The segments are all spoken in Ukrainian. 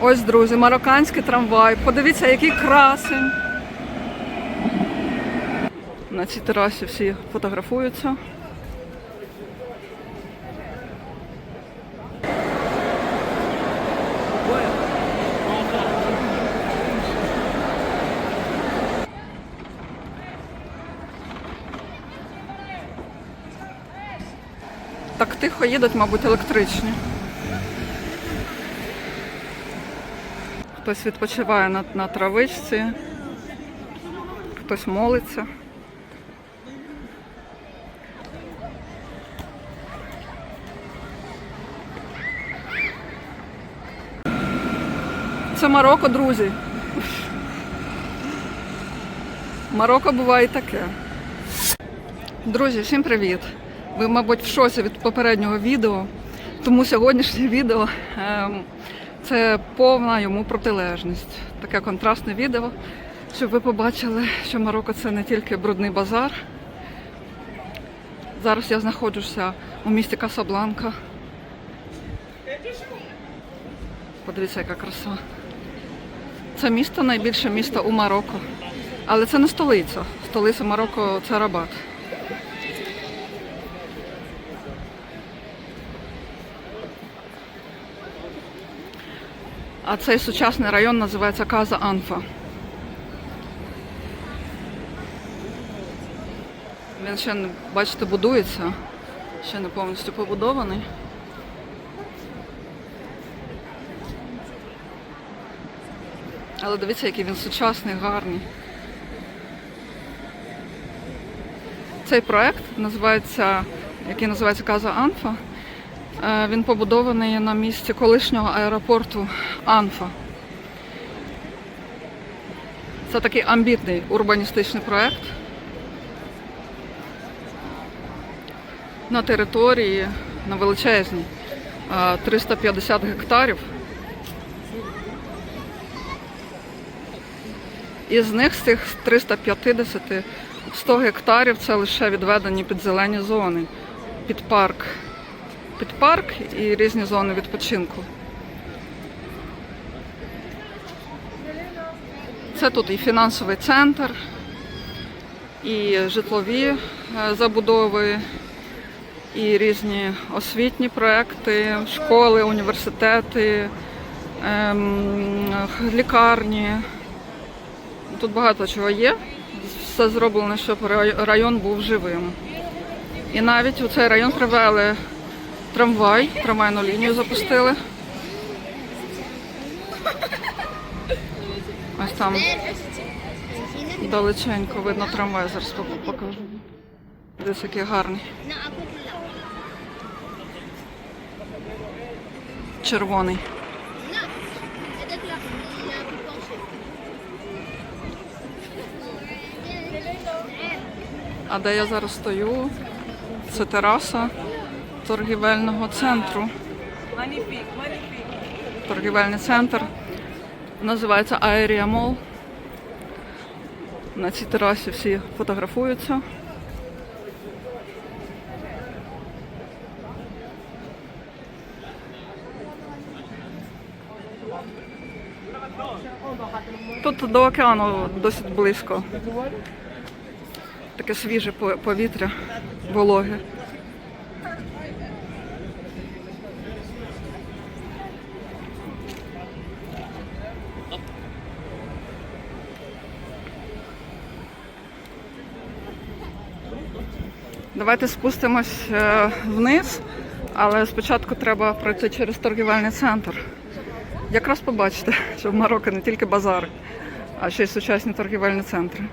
Ось, друзі, марокканський трамвай. Подивіться, який красень. На цій терасі всі фотографуються. Так тихо їдуть, мабуть, електричні. Хтось відпочиває на, на травичці, хтось молиться. Це Марокко, друзі. Марокко буває таке. Друзі, всім привіт! Ви, мабуть, в шоці від попереднього відео, тому сьогоднішнє відео ем, це повна йому протилежність. Таке контрастне відео, щоб ви побачили, що Марокко це не тільки брудний базар. Зараз я знаходжуся у місті Касабланка. Подивіться, яка краса. Це місто найбільше місто у Марокко. Але це не столиця. Столиця Марокко це Рабат. А цей сучасний район називається Каза Анфа. Він ще, бачите, будується, ще не повністю побудований. Але дивіться, який він сучасний, гарний. Цей проект називається, який називається Каза Анфа. Е, Він побудований на місці колишнього аеропорту Анфа. Це такий амбітний урбаністичний проект. На території, на величезній, е, 350 гектарів. Із них з цих 350 100 гектарів це лише відведені під зелені зони, під парк. Під парк і різні зони відпочинку. Це тут і фінансовий центр, і житлові е, забудови, і різні освітні проекти, школи, університети, ем, лікарні. Тут багато чого є. Все зроблено, щоб район був живим. І навіть у цей район привели трамвай, трамвайну лінію запустили. Ось там далеченько видно трамвай, зараз покажу. Десь який гарний. Червоний. А де я зараз стою? Це тераса торгівельного центру. Торгівельний центр. Називається Аерія Мол. На цій терасі всі фотографуються. Тут до океану досить близько. Таке свіже повітря, вологе. Давайте спустимось е, вниз, але спочатку треба пройти через торгівельний центр. Якраз побачите, що в Марокко не тільки базари, а ще й сучасні торгівельні центри.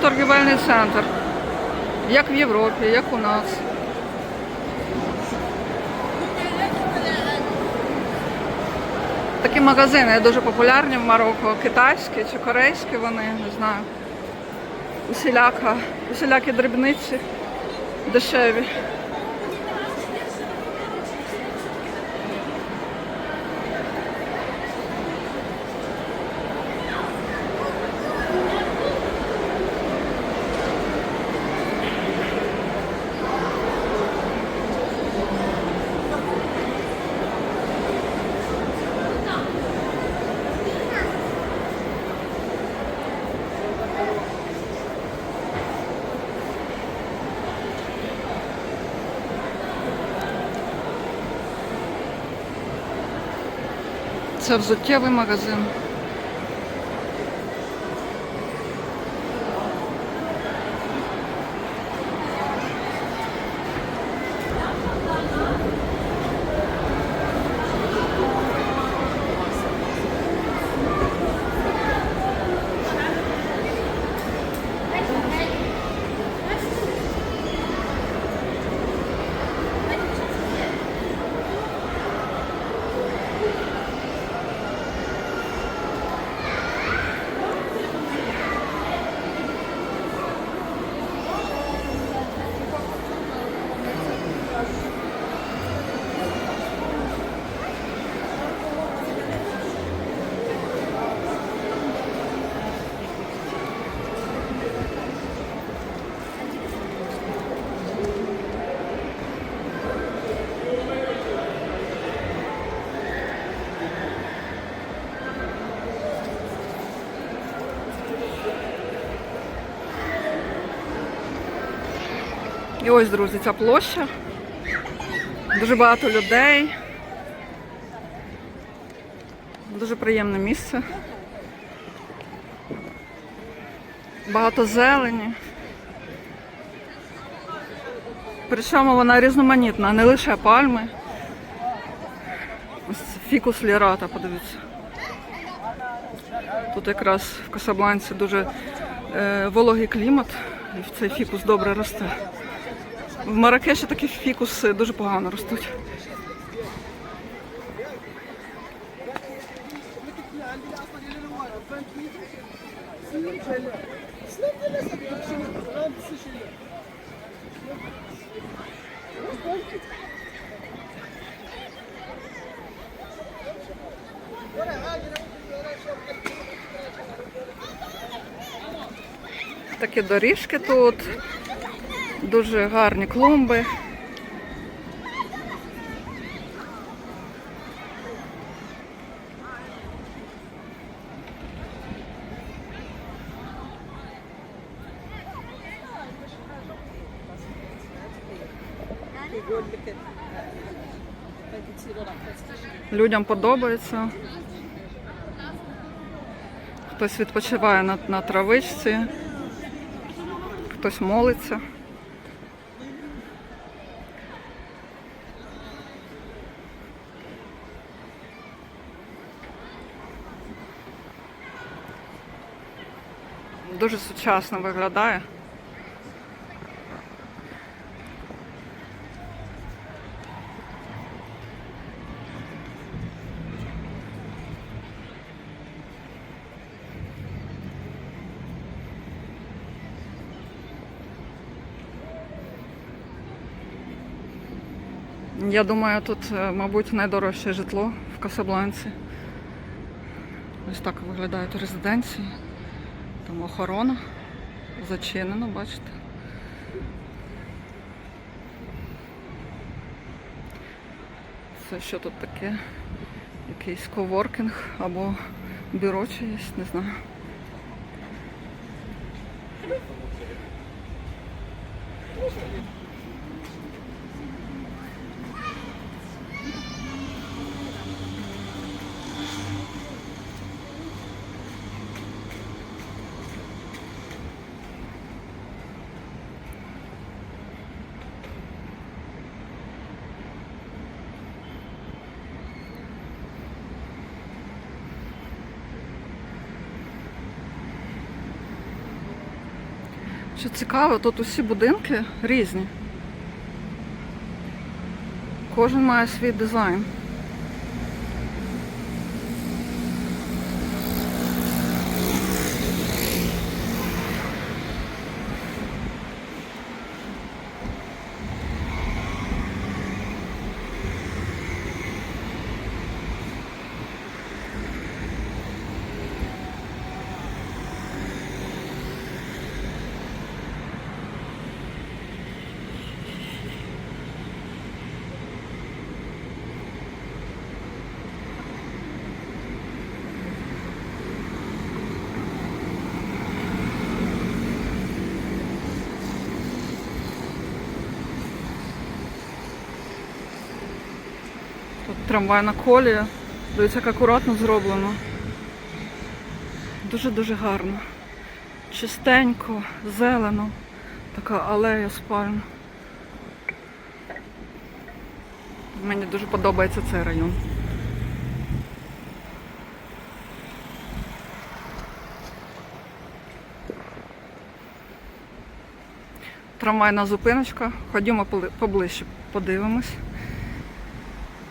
Торгівельний центр. Як в Європі, як у нас. Такі магазини дуже популярні в Марокко, китайські чи корейські вони, не знаю. Усіляка, усілякі дрібниці дешеві. Це взуттєвий магазин. І ось, друзі, ця площа. Дуже багато людей. Дуже приємне місце. Багато зелені. Причому вона різноманітна, не лише пальми. Ось фікус лірата, подивіться. Тут якраз в Касабланці дуже е, вологий клімат, і цей фікус добре росте. В Маракеші такі фікуси дуже погано ростуть. Такі доріжки тут, дуже гарні клумби. Людям подобається. Хтось відпочиває на, на травичці, хтось молиться. Дуже сучасно виглядає. Я думаю, тут, е, мабуть, найдорожче житло в Касабланці. Ось так виглядають резиденції. Там охорона зачинено, бачите. Це що тут таке? Якийсь коворкінг або бюро чиєсь, не знаю. Що цікаво, тут усі будинки різні. Кожен має свій дизайн. Трамвайна колія. Дивіться, як акуратно зроблено. Дуже-дуже гарно. Чистенько, зелено. Така алея з пальм. Мені дуже подобається цей район. Трамвайна зупиночка. Ходімо поближче, подивимось.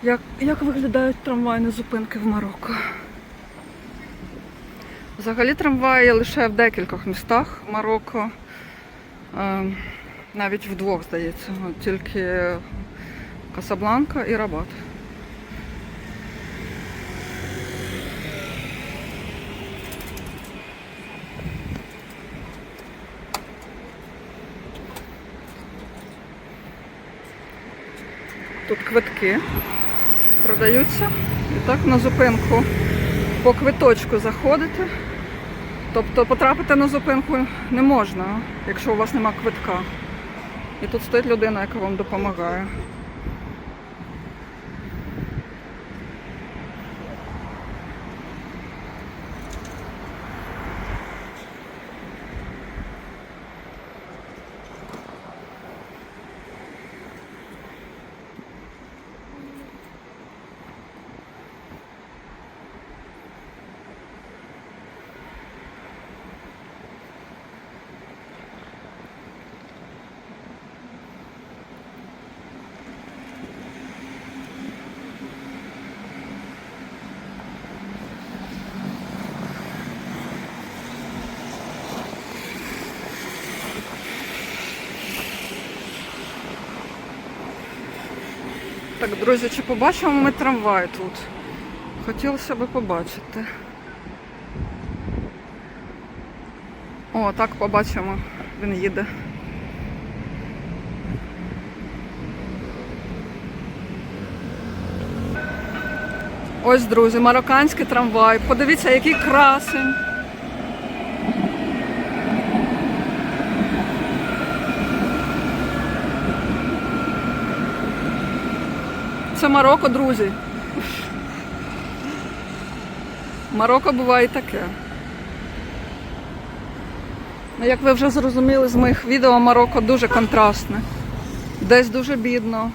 Як, як виглядають трамвайні зупинки в Марокко? Взагалі трамваї лише в декількох містах Марокко. Е, навіть в двох, здається. Тільки Касабланка і Рабат. Тут квитки продаються. І так на зупинку по квиточку заходите. Тобто потрапити на зупинку не можна, якщо у вас нема квитка. І тут стоїть людина, яка вам допомагає. Так, друзі, чи побачимо ми трамвай тут? Хотілося б побачити. О, так побачимо. Він їде. Ось, друзі, марокканський трамвай. Подивіться, який красень. Це Марокко, друзі. Марокко буває таке. Ну, Як ви вже зрозуміли з моїх відео, Марокко дуже контрастне. Десь дуже бідно,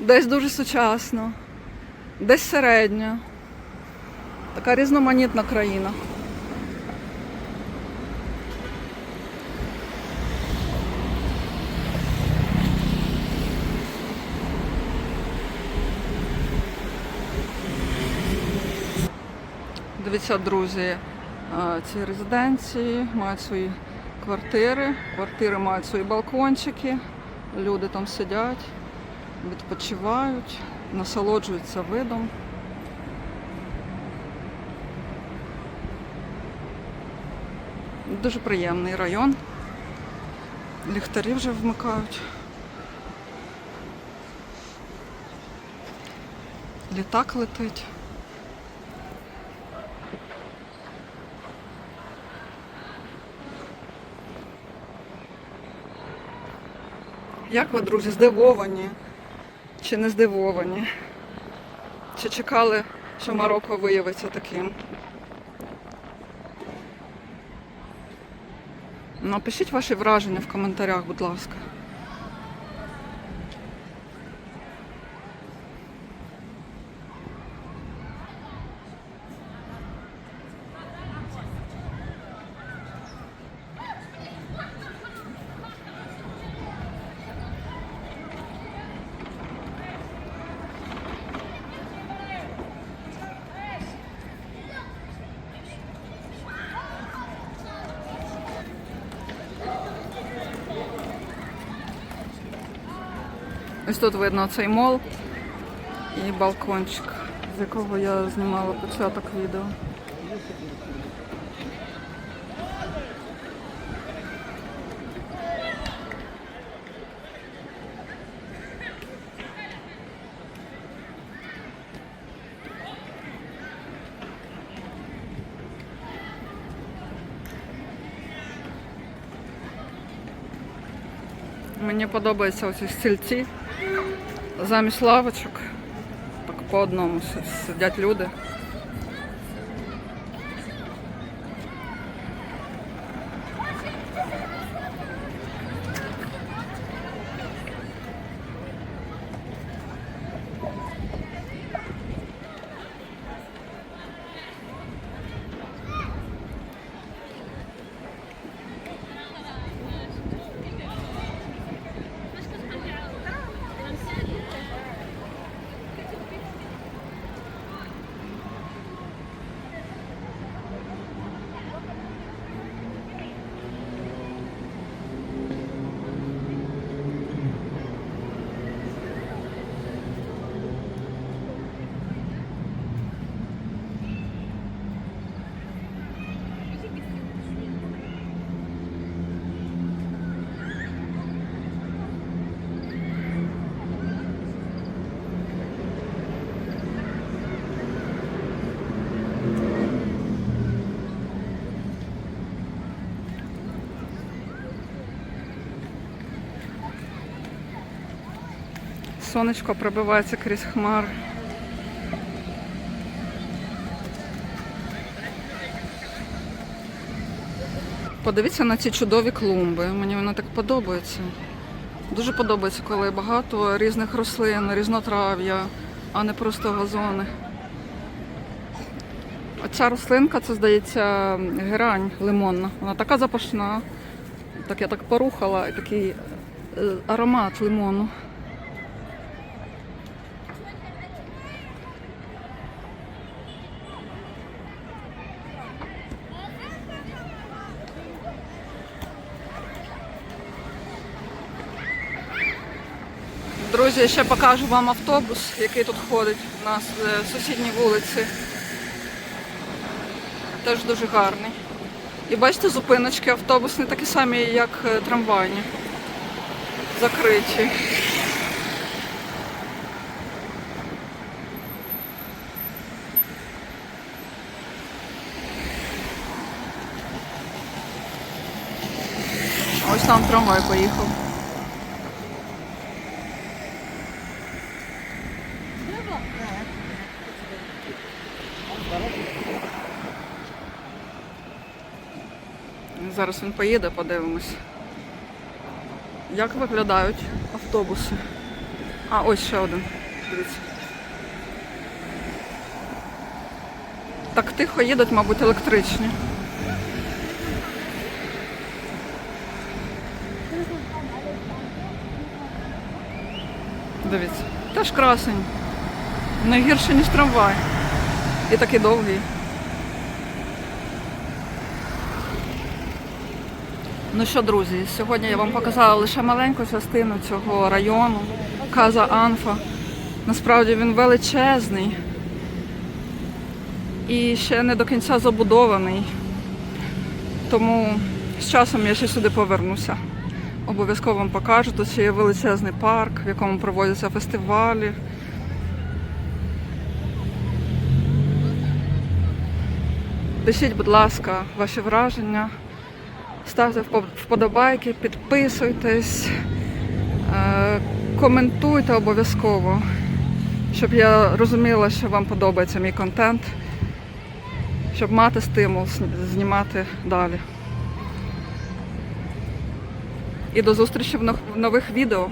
десь дуже сучасно, десь середньо. Така різноманітна країна. Дивіться, друзі, е, ці резиденції мають свої квартири. Квартири мають свої балкончики. Люди там сидять, відпочивають, насолоджуються видом. Дуже приємний район. Ліхтарі вже вмикають. Літак летить. Як ви, друзі, здивовані? Чи не здивовані? Чи чекали, що Марокко виявиться таким? Напишіть ваші враження в коментарях, будь ласка. Тут видно цей мол і балкончик, з якого я знімала початок відео. Мені подобаються оці стільці замість лавочок. Так по одному сидять люди. Сонечко пробивається крізь хмари. Подивіться на ці чудові клумби. Мені вони так подобаються. Дуже подобається, коли багато різних рослин, різнотрав'я, а не просто газони. Оця рослинка, це здається, герань лимонна. Вона така запашна. Так я так порухала, такий е, аромат лимону. Друзі, я ще покажу вам автобус, який тут ходить на с- е, сусідній вулиці. Теж дуже гарний. І бачите, зупиночки автобусні такі самі, як е, трамвайні. Закриті. Ось там трамвай поїхав. Зараз він поїде, подивимось. Як виглядають автобуси? А, ось ще один. Дивіться. Так тихо їдуть, мабуть, електричні. Дивіться. Теж красень. Не гірше, ніж трамвай. І такий довгий. Ну що, друзі, сьогодні я вам показала лише маленьку частину цього району, Каза Анфа. Насправді він величезний і ще не до кінця забудований. Тому з часом я ще сюди повернуся. Обов'язково вам покажу. Тут ще є величезний парк, в якому проводяться фестивалі. Пишіть, будь ласка, ваші враження. Ставте вподобайки, підписуйтесь, е, коментуйте обов'язково, щоб я розуміла, що вам подобається мій контент, щоб мати стимул знімати далі. І до зустрічі в нов- в нових відео.